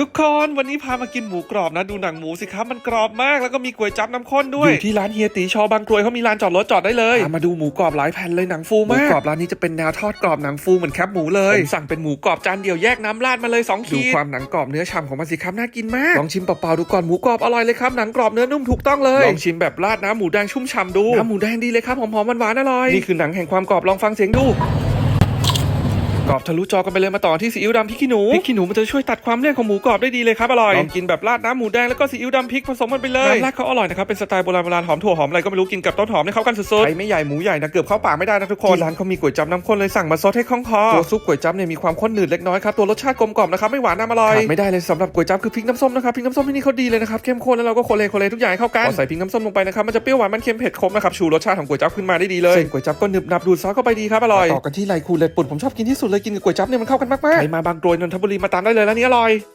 ทุกคนวันนี้พามากินหมูกรอบนะดูหนังหมูสิครับมันกรอบมากแล้วก็มีก๋วยจั๊บน้ำข้นด้วยอยู่ที่ร้านเฮียตีชอบางกรวยเขามีลานจอดรถจอดได้เลยมาดูหมูกรอบหลายแผ่นเลยหนังฟูมากหมูกรอบร้านนี้จะเป็นแนวทอดกรอบหนังฟูเหมือนแคบหมูเลยผมสั่งเป็นหมูกรอบจานเดียวแยกน้ำราดมาเลยสองขีดดูความหนังกรอบเนื้อฉ่ำของมันสิครับน่ากินมากลองชิมเปล่าๆดูก่อนหมูกรอบอร่อยเลยครับหนังกรอบเนื้อนุ่มถูกต้องเลยลองชิมแบบราดน้ำหมูแดงชุ่มฉ่ำดูน้ำหมูแดงดีเลยครับหอมๆหวานๆอร่อยนี่คือหนังแห่งความกรอบลองฟังเสียงดู กรอบทะลุจอกันไปเลยมาต่อที่ซีอิ๊วดำพริกขี้หนูพริกขี้หนูมันจะช่วยตัดความเลี่ยนของหมูกรอบได้ดีเลยครับอร่อยลองกินแบบราดน้ำหมูแดงแล้วก็ซีอิ๊วดำพริกผสมกันไปเลยน้ำราดเขาอร่อยนะครับเป็นสไตล์โบราณโบราณหอมถั่วหอมอะไรก็ไม่รู้กินกับต้นหอมเนี่ยเข้ากันสุดๆใครไม่ใหญ่หมูใหญ่นะเกือบเข้าปากไม่ได้นะทุกคนที่ร้านเขามีก๋วยจั๊บน้ำข้นเลยสั่งมาซดให้คล่องคอตัวซุปก๋วยจั๊บเนี่ยมีความข้นหนืดเล็กน้อยครับตัวรสชาติกลมกล่อมนะครับไม่หวานน้ำอร่อยขาดไม่ได้เลยสำหรับก๋วยจั๊บคือพริกน้ำส้มนะครับพริกน้ำส้มที่นี่เขาดีเลยนะครับเข้มข้นแล้วเราก็โคเลโคเลทุกอย่างให้เข้ากันพอใส่พริกน้ำส้มลงไปนะครับมันจะเปรี้ยวหวานมันเค็มเผ็ดคมนะครับชูรสชาติของก๋วยจั๊บขึ้นมาได้ดีเลยเส้นก๋วยจั๊บก็หนึบหนับดูดซอสเข้าไปดีครับอร่อยต่อกันที่ไรคูเล็ดปุ่นผมชอบกินที่สุดเลยยกินกับก๋วยจั๊บเนี่ยมันเข้ากันมากๆใครมาบางกรวยนนทบุรีมาตามได้เลยแล้วนนี้อร่อย